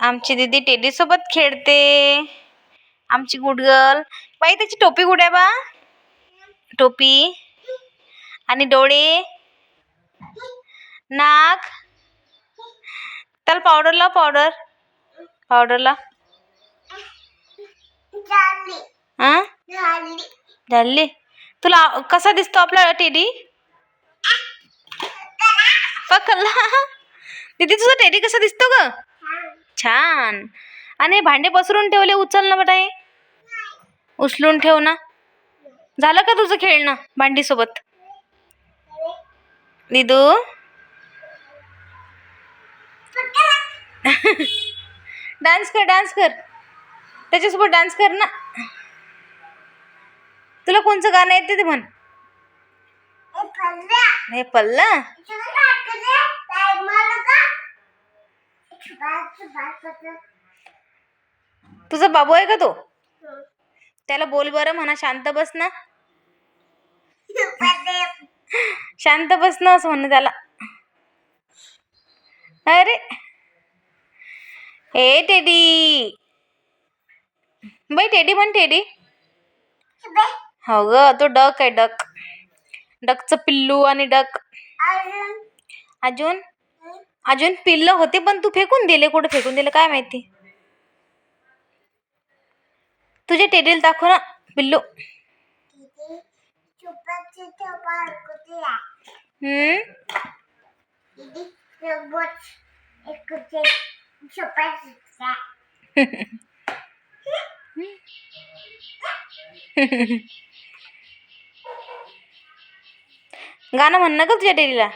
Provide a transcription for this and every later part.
आमची दीदी टेडी सोबत खेळते. आमची गुडगल. बाई त्याची टोपी कुठे आहे बा? टोपी. आणि डोळे. नाक. त्याला पावडर लाव पावडर पावडर लाव. झाली तुला कसा दिसतो आपला टेडी? पकडला. दीदी तुझा टेडी कसा दिसतो ग? छान. आणि भांडे पसरून ठेवले उचल ना बटाई उचलून ठेव ना. झालं का तुझं खेळणं भांडी सोबत दिदू डान्स कर डान्स कर. त्याच्यासोबत डान्स कर ना. तुला कोणचं गाणं येते ते म्हण. हे पल्लं? तुझा बाबू आहे का तो? त्याला बोल बरं म्हणा शांत बस ना. शांत बस ना असं म्हणणं त्याला. अरे. ए टेडी. बाई टेडी म्हण टेडी. हो ग तो डक आहे डक. डकचं पिल्लू आणि डक. अजून? अजून पिल्लं होते पण तू फेकून दिले. कुठं फेकून दिले काय माहिती? तुझ्या टेडीला दाखव ना पिल्लू. गाणं म्हण ना का तुझ्या टेडीला.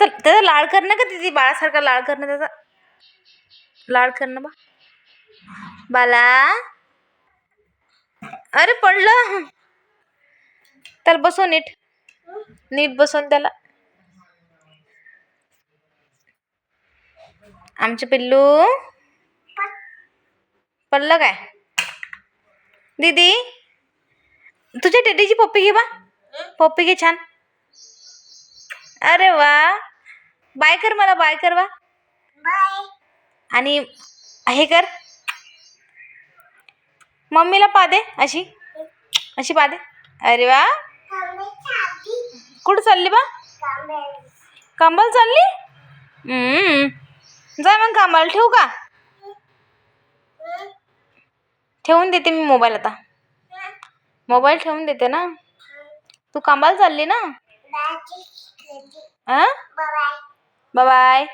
तर त्याचा लाड करणं का तिथे? बाळासारखा लाड करणं त्याचा? लाड करणं बा. बाला. अरे पडलं. त्याला बसव नीट. नीट बसवून त्याला. आमचे पिल्लू. पडलं काय? दीदी. तुझ्या टेडीची पप्पी घे बा. पप्पी घे छान. अरे वा. बाय कर मला बाय कर वा आणि हे कर. मम्मीला पा दे अशी. अशी पा दे. अरे वा. कुठं चालली बा? कामाला चालली. जा मग कामाला ठेवू का? ठेवून देते मी मोबाईल आता. मोबाईल ठेवून देते ना. तू कामाला चालली ना? हां बाय